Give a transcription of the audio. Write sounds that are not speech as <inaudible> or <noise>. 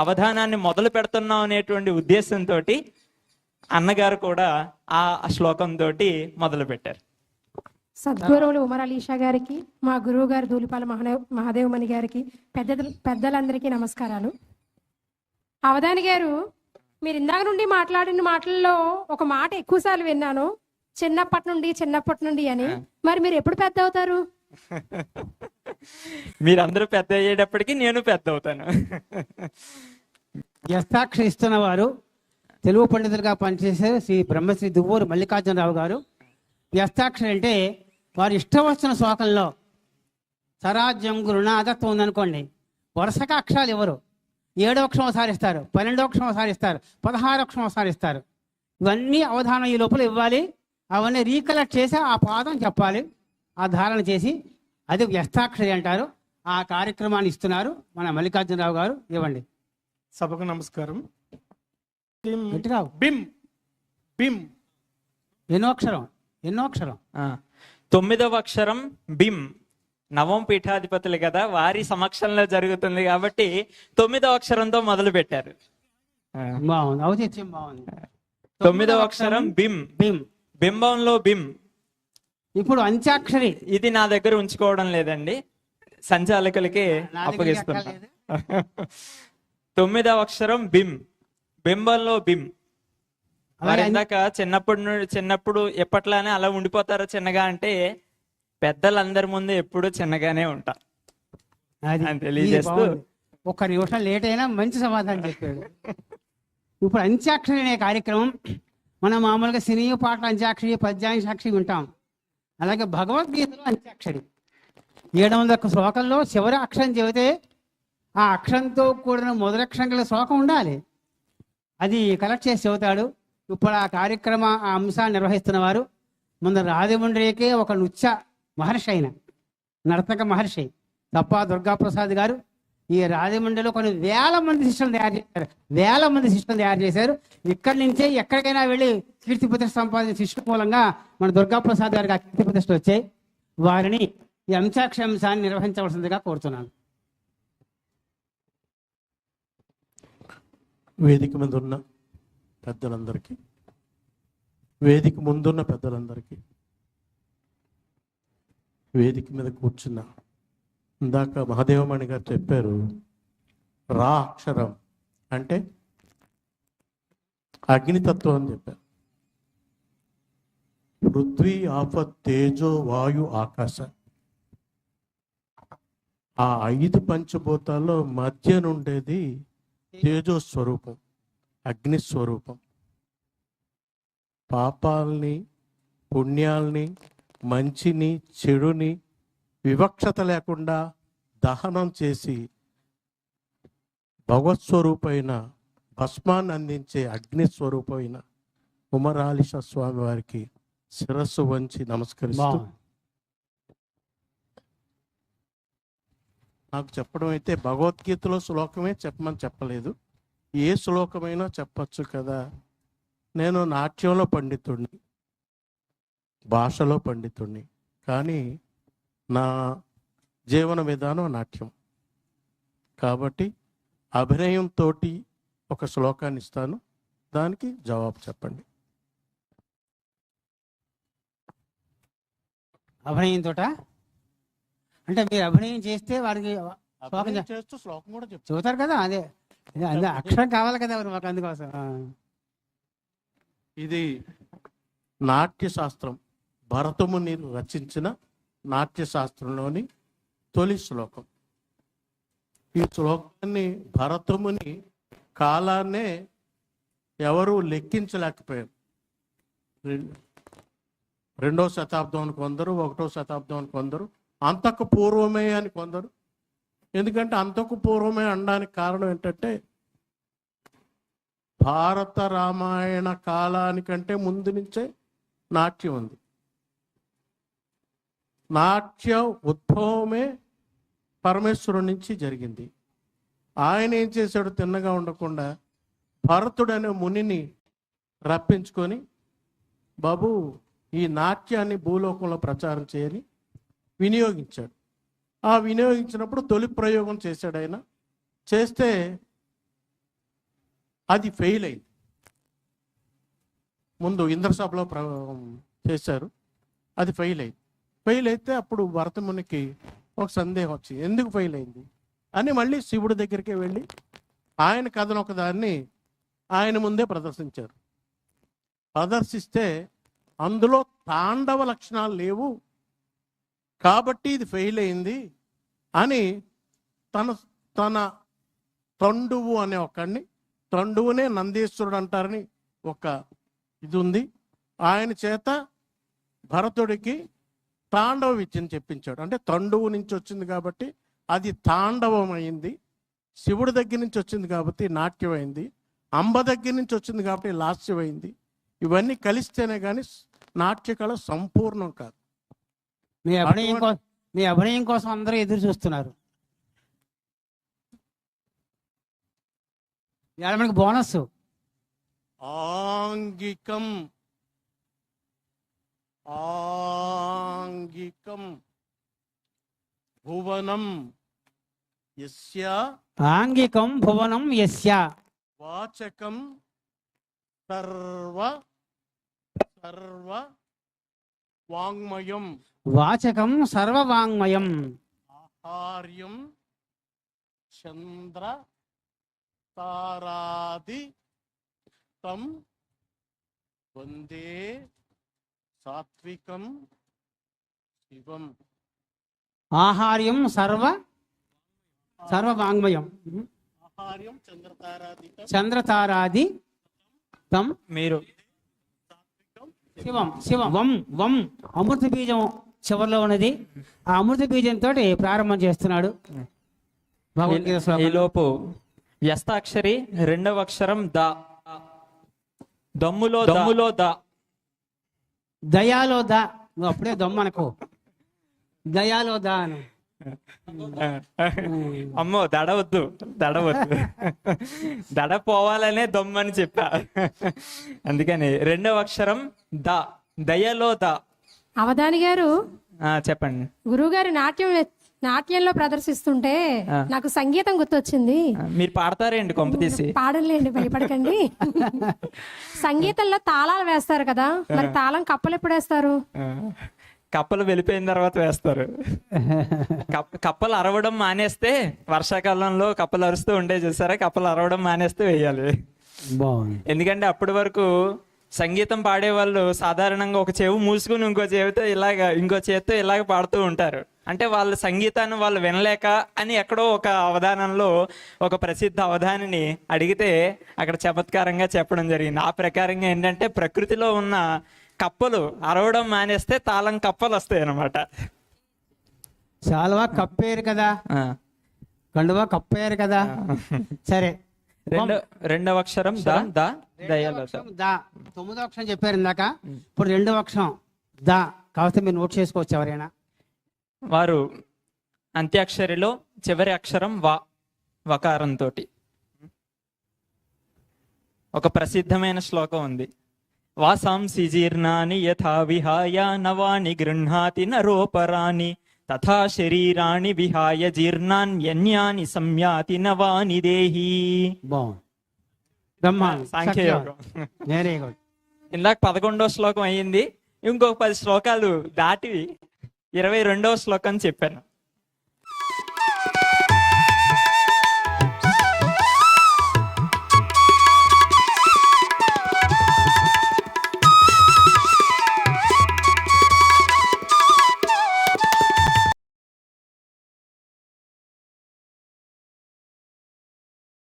అవధానాన్ని మొదలు పెడుతున్నాం అనేటువంటి ఉద్దేశంతో అన్నగారు కూడా ఆ శ్లోకంతో మొదలు పెట్టారు. సద్గురువులు ఉమర్ అలీషా గారికి మా గురువు గారు మహాదేవ్ మహాదేవమణి గారికి పెద్ద పెద్దలందరికీ నమస్కారాలు. అవధాని గారు మీరు ఇందాక నుండి మాట్లాడిన మాటల్లో ఒక మాట ఎక్కువసార్లు విన్నాను. చిన్నప్పటి నుండి చిన్నప్పటి నుండి అని. మరి మీరు ఎప్పుడు పెద్ద అవుతారు? <laughs> మీరందరూ పెద్ద అయ్యేటప్పటికి నేను పెద్ద అవుతాను. వ్యస్తాక్షరి ఇస్తున్న వారు తెలుగు పండితులుగా పనిచేసే శ్రీ బ్రహ్మశ్రీ దువ్వూరు మల్లికార్జునరావు గారు. వ్యస్తాక్షరి అంటే వారు ఇష్టం వచ్చిన శ్లోకంలో సరాజ్యం గురునాథత్వం ఉందనుకోండి వరుసగా అక్షరాలు ఎవరు? ఏడో అక్షరం ఒకసారి ఇస్తారు పన్నెండో అక్షరం ఒకసారి ఇస్తారు పదహారో అక్షరం ఒకసారి ఇస్తారు. ఇవన్నీ అవధానం ఈ లోపల ఇవ్వాలి. అవన్నీ రీకలెక్ట్ చేసి ఆ పాదం చెప్పాలి ఆ ధారణ చేసి అది వ్యస్తాక్షరి అంటారు. ఆ కార్యక్రమాన్ని ఇస్తున్నారు మన మల్లికార్జునరావు గారు. ఇవ్వండి. సభకు నమస్కారం. బిమ్ బిమ్ బిమ్. ఎన్నో అక్షరం ఎన్నో అక్షరం. ఆ, తొమ్మిదవ అక్షరం బిమ్. నవం పీఠాధిపతులు కదా వారి సమక్షంలో జరుగుతుంది కాబట్టి తొమ్మిదవ అక్షరంతో మొదలు పెట్టారు. బాగుంది. ఔచిత్యం బాగుంది. తొమ్మిదవ అక్షరం బిమ్. భీమ్ బింబంలో బిమ్. ఇప్పుడు అంత్యాక్షరి. ఇది నా దగ్గర ఉంచుకోవడం లేదండి. సంచాలకులకి అప్పగిస్తున్నా. <laughs> తొమ్మిదవ అక్షరం బిమ్. బింబంలో బిమ్. మరి ఇందాక చిన్నప్పుడు నుండి చిన్నప్పుడు ఎప్పట్లానే అలా ఉండిపోతారో చిన్నగా అంటే పెద్దలందరి ముందు ఎప్పుడు చిన్నగానే ఉంటా. అని తెలియజేస్తూ-. ఒక్క నిమిషం లేట్ అయినా మంచి సమాధానం చెప్పాడు. ఇప్పుడు అంత్యాక్షరి అనే కార్యక్రమం మనం మామూలుగా సినీ పాటలు అంత్యాక్షరి పద్యాంశాక్షరి వింటాం. అలాగే భగవద్గీతలో అంత్యాక్షరి. ఏడు వందల శ్లోకంలో చివరి అక్షరం చెబితే ఆ అక్షరంతో కూడిన మొదలక్షరం గల శ్లోకం ఉండాలి. అది కలెక్ట్ చేసి చెబుతాడు. ఇప్పుడు ఆ కార్యక్రమ ఆ అంశాన్ని నిర్వహిస్తున్న వారు ముందు రాజమండ్రికే ఒక నృత్య మహర్షి అయిన నర్తక మహర్షి తప్ప దుర్గాప్రసాద్ గారు ఈ రాజమండ్రిలో కొన్ని వేల మంది శిష్యులు తయారు చేశారు. వేల మంది శిష్యులు తయారు చేశారు. ఇక్కడి నుంచే ఎక్కడికైనా వెళ్ళి కీర్తి ప్రతిష్ట సంపాదించిన శిష్యుల మూలంగా మన దుర్గాప్రసాద్ గారికి ఆ కీర్తి ప్రతిష్టలు వచ్చాయి. వారిని ఈ అంశాక్ష అంశాన్ని నిర్వహించవలసిందిగా కోరుతున్నాను. వేదిక మీద ఉన్న పెద్దలందరికీ వేదిక ముందున్న పెద్దలందరికీ వేదిక మీద కూర్చున్న ఇందాక మహాదేవమణి గారు చెప్పారు రా అక్షరం అంటే అగ్నితత్వం అని చెప్పారు. పృథ్వీ ఆపత్ తేజో వాయు ఆకాశ. ఆ ఐదు పంచభూతాల్లో మధ్య నుండేది తేజో స్వరూపం అగ్ని స్వరూపం. పాపాల్ని పుణ్యాల్ని మంచిని చెడుని వివక్షత లేకుండా దహనం చేసి భగవత్స్వరూపైన భస్మాన్ని అందించే అగ్ని స్వరూపమైన ఉమరాలిష స్వామి వారికి శిరస్సు వంచి నమస్కరిస్తూ నాకు చెప్పడం అయితే భగవద్గీతలో శ్లోకమే చెప్పమని చెప్పలేదు. ఏ శ్లోకమైనా చెప్పచ్చు కదా. నేను నాట్యంలో పండితుడిని భాషలో పండితుడిని కానీ నా జీవన విధానం నాట్యం. కాబట్టి అభినయంతో ఒక శ్లోకాన్ని ఇస్తాను. దానికి జవాబు చెప్పండి. అభినయం తోట అంటే మీరు అభినయం చేస్తే వారికి శ్లోకం చేస్తూ శ్లోకం కూడా చెబుతారు కదా అదే. అక్షరం కావాలి కదా మరి మాకు అందుకోసం. ఇది నాట్య శాస్త్రం భరతముని రచించిన నాట్య శాస్త్రంలోని తొలి శ్లోకం. ఈ శ్లోకాన్ని భరతముని కాలాన్నే ఎవరు లెక్కించలేకపోయారు. రెండో శతాబ్దం అని కొందరు ఒకటో శతాబ్దం అని కొందరు అంతకు పూర్వమే అని కొందరు. ఎందుకంటే అంతకు పూర్వమే అనడానికి కారణం ఏంటంటే భారత రామాయణ కాలానికంటే ముందు నుంచే నాట్యం ఉంది. నాట్య ఉద్భవమే పరమేశ్వరుడి నుంచి జరిగింది. ఆయన ఏం చేశాడు తిన్నగా ఉండకుండా భరతుడు అనే మునిని రప్పించుకొని బాబు ఈ నాట్యాన్ని భూలోకంలో ప్రచారం చేయని వినియోగించాడు. ఆ వినియోగించినప్పుడు తొలి ప్రయోగం చేశాడు ఆయన. చేస్తే అది ఫెయిల్ అయింది. ముందు ఇంద్రసభలో ప్ర చేశారు. అది ఫెయిల్ అయింది. ఫెయిల్ అయితే అప్పుడు భరతమునికి ఒక సందేహం వచ్చింది. ఎందుకు ఫెయిల్ అయింది? అని మళ్ళీ శివుడి దగ్గరికి వెళ్ళి ఆయన కథను ఒకదాన్ని ఆయన ముందే ప్రదర్శించారు. ప్రదర్శిస్తే అందులో తాండవ లక్షణాలు లేవు. కాబట్టి ఇది ఫెయిల్ అయింది అని తన తన తండువు అనే ఒకడిని తండువునే నందీశ్వరుడు అంటారని ఒక ఇది ఉంది. ఆయన చేత భరతుడికి తాండవ విద్యను చెప్పించాడు. అంటే తండువు నుంచి వచ్చింది కాబట్టి అది తాండవం అయింది శివుడి దగ్గర నుంచి వచ్చింది కాబట్టి నాట్యం అయింది అంబ దగ్గర నుంచి వచ్చింది కాబట్టి లాస్యమైంది. ఇవన్నీ కలిస్తేనే కానీ నాట్యకళ సంపూర్ణం కాదు. మీ అభినయం కోసం మీ అభినయం కోసం అందరూ ఎదురు చూస్తున్నారు. ఇవాళ మనకి బోనస్. ఆంగికం. ఆంగికం. భువనం యస్య. ఆంగికం భువనం యస్య. వాచకం సర్వ సర్వ వాంగ్మయం. వాచకం సర్వవాంగ్మయం ఆహార్యం చంద్ర తారాది తం వందే సాత్వికం శివం. ఆహార్యం సర్వ సర్వవాంగ్మయం ఆహార్యం చంద్రతారాదితం చంద్రతారాది తం. మీరు శివం శివం. వం వం అమృత బీజం చివరిలో ఉన్నది. ఆ అమృత బీజంతో ప్రారంభం చేస్తున్నాడు. భగవద్గీత ఈ శ్లోకం. లోపు వ్యస్తాక్షరి రెండవ అక్షరం ద. దమ్ములో దమ్ములో ద. దయాలో దా. అప్పుడే దొమ్మనకు దయాలో దా అను. అమ్మో దడ వద్దు దడ పోవాలనే దొమ్మని చెప్పా. అందుకని రెండవ అక్షరం ద దయలో ద. అవధాని గారు ఆ, చెప్పండి. గురువు గారు నాట్యం నాట్యంలో ప్రదర్శిస్తుంటే. నాకు సంగీతం గుర్తొచ్చింది. మీరు పాడతారేంటి కొంప తీసి? పాడలేండి భయపడకండి. <laughs> సంగీతంలో తాళాలు వేస్తారు కదా మరి తాళం కప్పలు ఎప్పుడు వేస్తారు? కప్పలు వెళ్ళిపోయిన తర్వాత వేస్తారు. కప్ప కప్పలు అరవడం మానేస్తే వర్షాకాలంలో కప్పలు అరుస్తూ ఉండే చూసారా? కప్పలు అరవడం మానేస్తే వేయాలి. బాగుంది. ఎందుకంటే అప్పటి వరకు సంగీతం పాడే వాళ్ళు సాధారణంగా ఒక చెవు మూసుకుని ఇంకో చెవితో ఇలాగ ఇంకో చేత్తో ఇలాగ పాడుతూ ఉంటారు. అంటే వాళ్ళ సంగీతాన్ని వాళ్ళు వినలేక అని ఎక్కడో ఒక అవధానంలో ఒక ప్రసిద్ధ అవధానిని అడిగితే అక్కడ చమత్కారంగా చెప్పడం జరిగింది. ఆ ప్రకారంగా ఏంటంటే ప్రకృతిలో ఉన్న కప్పలు అరవడం మానేస్తే తాళం కప్పలు వస్తాయి అన్నమాట చాలువా కప్పేరు కదా. కండువా కప్పేరు కదా. సరే. రెండో రెండవ అక్షరం ద ద తొమ్మిదో అక్షరం చెప్పారు ఇందాక. ఇప్పుడు రెండో అక్షరం దా. కాకపోతే మీరు నోట్ చేసుకోవచ్చు ఎవరైనా. వారు అంత్యాక్షరిలో చివరి అక్షరం వా వకారంతో ఒక ప్రసిద్ధమైన శ్లోకం ఉంది. వాసాంసి జీర్ణాని యథా విహాయ నవాని గృహ్ణాతి నరోపరాని తథా శరీరాణి విహాయ జీర్ణాన్యన్యాని సంయాతి నవాని దేహి. వెరీ గుడ్ ఇందాక పదకొండవ శ్లోకం అయ్యింది ఇంకొక పది శ్లోకాలు దాటి ఇరవై రెండవ శ్లోకం చెప్పాను.